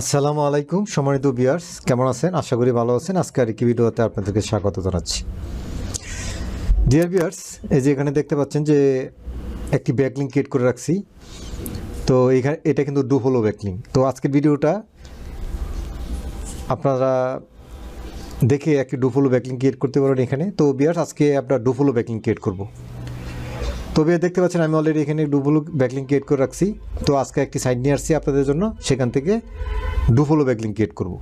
আসসালামু আলাইকুম, সম্মানিত বিয়ার্স কেমন আছেন? আশা করি ভালো আছেন। আজকে আর কি ভিডিওতে আপনাদেরকে স্বাগত জানাচ্ছি। ডিয়ার বিয়ার্স এই যে এখানে দেখতে পাচ্ছেন যে একটি ব্যাকলিং ক্রিয়েট করে রাখছি। তো এখানে এটা কিন্তু ডু হলো ব্যাকলিং তো আজকের ভিডিওটা আপনারা দেখে একটি ডুফলো ব্যাকলিং ক্রিয়েট করতে পারেন এখানে। তো বিয়ার্স আজকে আপনার ডুফলো ব্যাকলিং ক্রিয়েট করব। তবে দেখতে পাচ্ছেন আমি অলরেডি এখানে ডুফলো ব্যাকলিং ক্রিয়েট করে রাখছি। তো আজকে একটি সাইড নিয়ে আসছি আপনাদের জন্য। সেখান থেকে ডুফলো ব্যাকলিং ক্রিয়েট করব।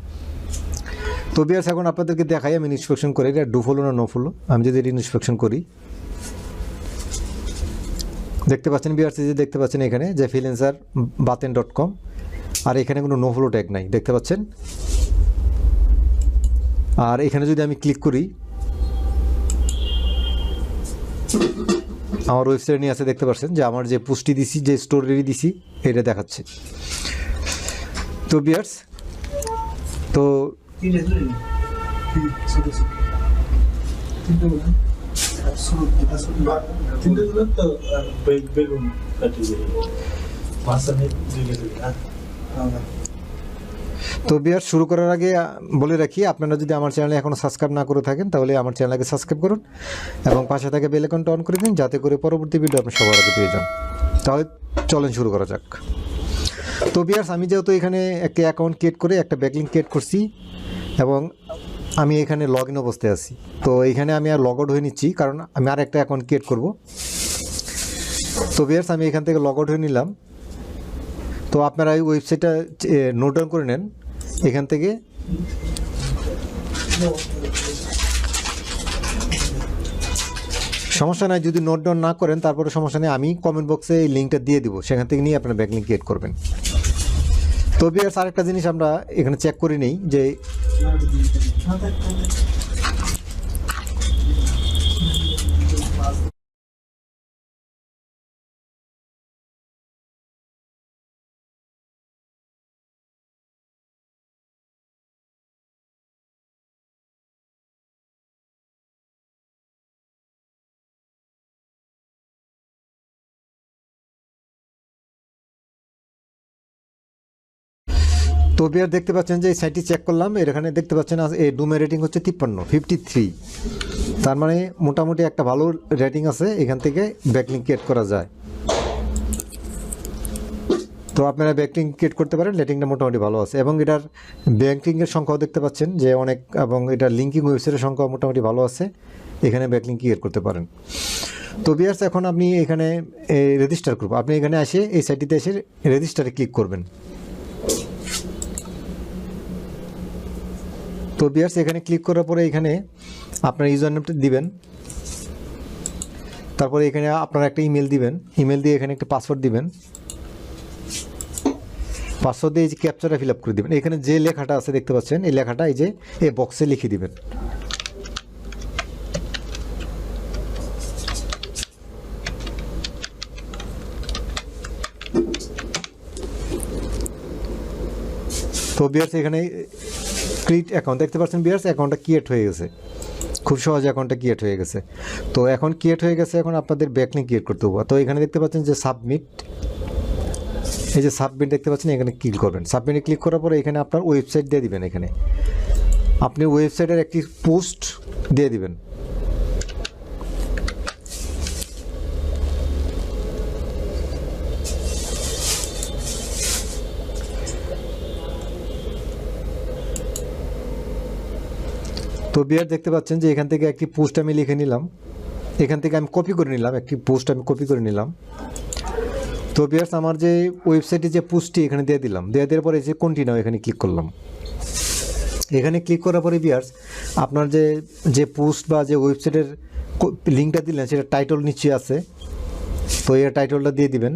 তো বিয়ার্স এখন আপনাদেরকে দেখাই, আমি ইন্সপেকশন করে, এটা ডুফলো না নোফলো? আমি যদি এটা ইন্সপেকশন করি। দেখতে পাচ্ছেন বিয়ার্স যে দেখতে পাচ্ছেন এখানে, যে ফিলেন্সার বাতেন ডট কম আর এখানে কোনো নোফলো ট্যাগ নাই, দেখতে পাচ্ছেন? আর এখানে যদি আমি ক্লিক করি আমার ওয়েবসাইট নিয়ে আছে দেখতে পাচ্ছেন যে আমার যে পুষ্টি দিছি যে স্টোরি দিছি এটা দেখাচ্ছে। তো বিয়ার্স তো তো বে- বেগুন কাটি মাঝখানে দুইটা দিলেন হ্যাঁ তো বিয়ার শুরু করার আগে বলে রাখি, আপনারা যদি আমার চ্যানেলে এখনও সাবস্ক্রাইব না করে থাকেন, তাহলে আমার চ্যানেলকে সাবস্ক্রাইব করুন এবং পাশে থাকে বেল আইকনটা অন করে দিন, যাতে করে পরবর্তী ভিডিও আপনি সবার আগে পেয়ে যান। তাহলে চলেন শুরু করা যাক। তো বিয়ার্স, আমি যেহেতু এখানে একটা অ্যাকাউন্ট ক্রিয়েট করে, একটা ব্যাকলিং ক্রিয়েট করছি এবং আমি এখানে লগ ইন অবস্থায় আছি। তো এখানে আমি আর লগ আউট হয়ে নিচ্ছি, কারণ আমি আর একটা অ্যাকাউন্ট ক্রিয়েট করব। তো বিয়ার্স, আমি এখান থেকে লগ আউট হয়ে নিলাম। তো আপনারা এই ওয়েবসাইটটা নোট ডাউন করে নেন। এখান থেকে? সমস্যা নাই, যদি নোট ডাউন না করেন, তারপরে সমস্যা নেই, আমি কমেন্ট বক্সে এই লিঙ্কটা দিয়ে দিব। সেখান থেকে নিয়ে আপনার ব্যাক লিঙ্ক ক্রিয়েট করবেন। তো আর আরেকটা জিনিস আমরা এখানে চেক করে নেই যে তো বিয়ার দেখতে পাচ্ছেন যে এই সাইটটি চেক করলাম এখানে দেখতে পাচ্ছেন এই ডুমের রেটিং হচ্ছে তিপ্পান্ন ফিফটি থ্রি তার মানে মোটামুটি একটা ভালো রেটিং আছে, এখান থেকে ব্যাকলিং ক্রিয়েট করা যায়। তো আপনারা ব্যাকলিং ক্রিয়েট করতে পারেন রেটিংটা মোটামুটি ভালো আছে। এবং এটার ব্যাঙ্কিংয়ের সংখ্যাও দেখতে পাচ্ছেন যে অনেক, এবং এটার লিঙ্কিং ওয়েবসাইটের সংখ্যাও মোটামুটি ভালো আছে, এখানে ব্যাকলিং ক্রিয়েট করতে পারেন। তো বিয়ার্স, এখন আপনি এখানে রেজিস্টার করব আপনি এখানে এসে এই সাইটটিতে এসে রেজিস্টারে ক্লিক করবেন। তো বিয়ার্স, এখানে ক্লিক করার পরে এখানে আপনার ইউজার নেমটা দিবেন। তারপরে এখানে আপনারা একটা ইমেল দিবেন। ইমেল দিয়ে এখানে একটা পাসওয়ার্ড দিবেন। পাসওয়ার্ড দিয়ে এই যে ক্যাপচারটা ফিল আপ করে দিবেন। এখানে যে লেখাটা আছে দেখতে পাচ্ছেন, এই লেখাটা এই যে এই বক্সে লিখে দিবেন। তো বিয়ার্স, এখানে ক্রিয়েট অ্যাকাউন্ট দেখতে পাচ্ছেন বিয়ার্স অ্যাকাউন্টটা ক্রিয়েট হয়ে গেছে। খুব সহজে অ্যাকাউন্টটা ক্রিয়েট হয়ে গেছে। তো এখন ক্রিয়েট হয়ে গেছে, এখন আপনাদের ব্যাকলিং ক্রিয়েট করতে হবে। তো এখানে দেখতে পাচ্ছেন যে সাবমিট এই যে সাবমিট দেখতে পাচ্ছেন, এখানে ক্লিক করবেন। সাবমিটে ক্লিক করার পরে এখানে আপনার ওয়েবসাইট দিয়ে দিবেন এখানে। আপনি ওয়েবসাইটের একটি পোস্ট দিয়ে দিবেন। তো বিয়ার দেখতে পাচ্ছেন যে এখান থেকে একটি পোস্ট আমি লিখে নিলাম। এখান থেকে আমি কপি করে নিলাম, একটি পোস্ট আমি কপি করে নিলাম। তো বিয়ার্স আমার যে ওয়েবসাইটে যে পোস্টটি এখানে দিয়ে দিলাম, দিয়ে দেওয়ার পরে যে কন্টিনিউ এখানে ক্লিক করলাম। এখানে ক্লিক করার পরে বিয়ার্স আপনার যে যে পোস্ট বা যে ওয়েবসাইটের লিঙ্কটা দিলেন, সেটা টাইটল নিচে আছে। তো এই টাইটলটা দিয়ে দিবেন।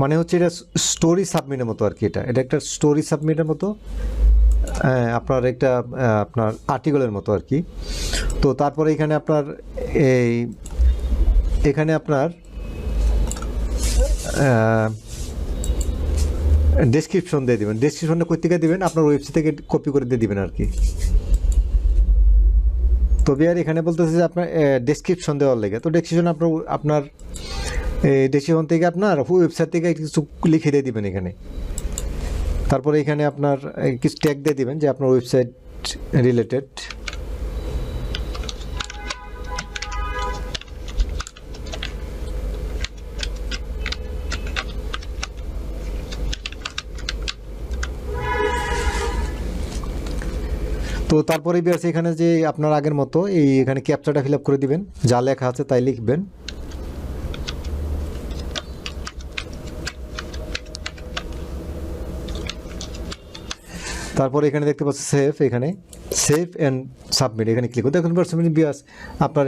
মানে হচ্ছে এটা স্টোরি সাবমিটের মতো আর কি এটা। এটা একটা স্টোরি সাবমিটের মতো। আপনার একটা আপনার আর্টিকেলের মতো আর কি। তো তারপরে এখানে আপনার এই, এখানে আপনার ডেসক্রিপশন দিয়ে দিবেন। ডেসক্রিপশনটা কোথা থেকে দিবেন? আপনার ওয়েবসাইট থেকে কপি করে দিয়ে দিবেন আর কি। তবে আর এখানে বলতেছে যে আপনার ডেসক্রিপশন দেওয়ার লেগে। তো ডেসক্রিপশন আপনার আপনার ডেসিশন থেকে আপনার ওয়েবসাইট থেকে কিছু লিখে দিয়ে দিবেন এখানে। তারপরে এখানে আপনার কিছু ট্যাগ দিয়ে দিবেন যে আপনার ওয়েবসাইট রিলেটেড তো তারপরে বিয়ার্স এখানে যে আপনার আগের মতো এই এখানে ক্যাপচাটা ফিল করে দিবেন। যা লেখা আছে তাই লিখবেন। তারপরে এখানে দেখতে পাচ্ছি সেভ এখানে সেভ অ্যান্ড সাবমিট এখানে ক্লিক করতে দেখুন পার্সেন্ট বিয়াস, আপনার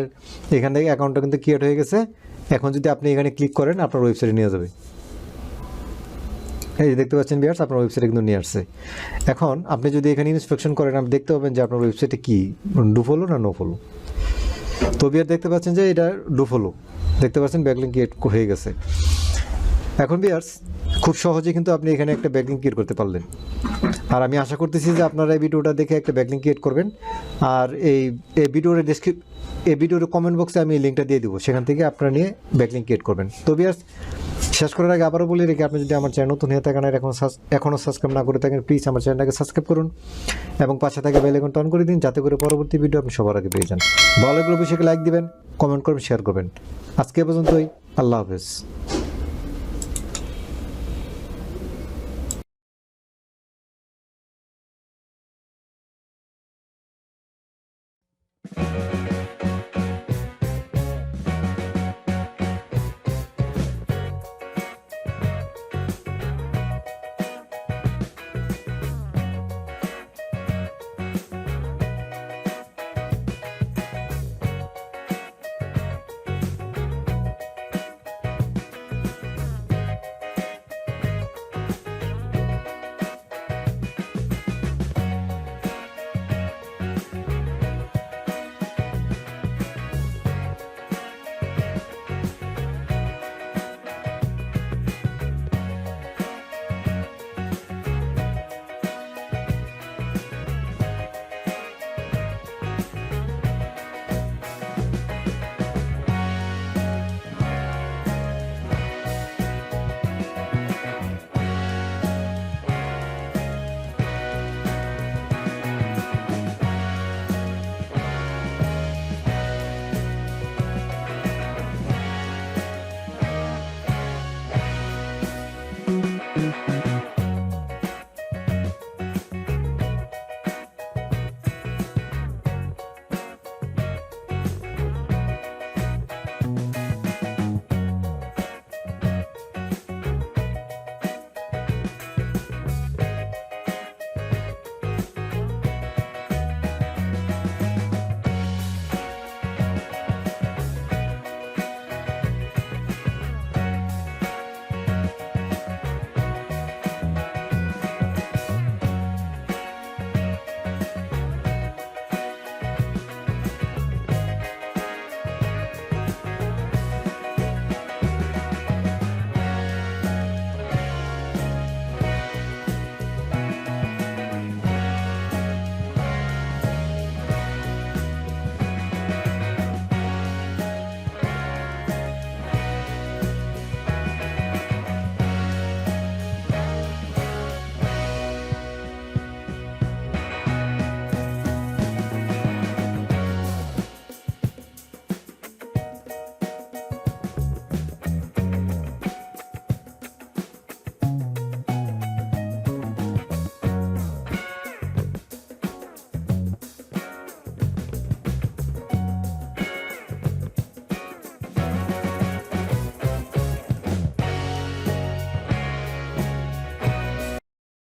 এখান থেকে অ্যাকাউন্টটা কিন্তু ক্রিয়েট হয়ে গেছে। এখন যদি আপনি এখানে ক্লিক করেন, আপনার ওয়েবসাইটে নিয়ে যাবে। এই যে দেখতে পাচ্ছেন বিয়ার্স আপনার ওয়েবসাইটে কিন্তু নিয়ে আসছে। এখন আপনি যদি এখানে ইন্সপেকশন করেন, আপনি দেখতে পাবেন যে আপনার ওয়েবসাইটে কী ডু ফলো না নো ফলো তো বিয়ার দেখতে পাচ্ছেন যে এটা ডু ফলো দেখতে পাচ্ছেন ব্যাকলিং ক্রিয়েট হয়ে গেছে। এখন বিয়ার্স খুব সহজে কিন্তু আপনি এখানে একটা ব্যাকলিং ক্রিয়েট করতে পারলেন। আর আমি আশা করতেছি যে আপনারা এই ভিডিওটা দেখে একটা ব্যাকলিং ক্রিয়েট করবেন। আর এই এই ভিডিওর ডেসক্রিপ এই ভিডিওর কমেন্ট বক্সে আমি লিঙ্কটা দিয়ে দেবো। সেখান থেকে আপনারা নিয়ে ব্যাকলিং ক্রিয়েট করবেন। তো বিয়ার্স শেষ করার আগে আবারও বলে রেখে আপনি যদি আমার চ্যানেল নতুন হয়ে থাকেন আর এখন এখনও সাবস্ক্রাইব না করে থাকেন প্লিজ আমার চ্যানেলটাকে সাবস্ক্রাইব করুন এবং পাশে থাকে বেল আইকনটা অন করে দিন যাতে করে পরবর্তী ভিডিও আপনি সবার আগে পেয়ে যান। ভালো লাগলে বিষয়কে লাইক দিবেন কমেন্ট করবেন শেয়ার করবেন। আজকে পর্যন্তই। আল্লাহ হাফেজ। Mm-hmm.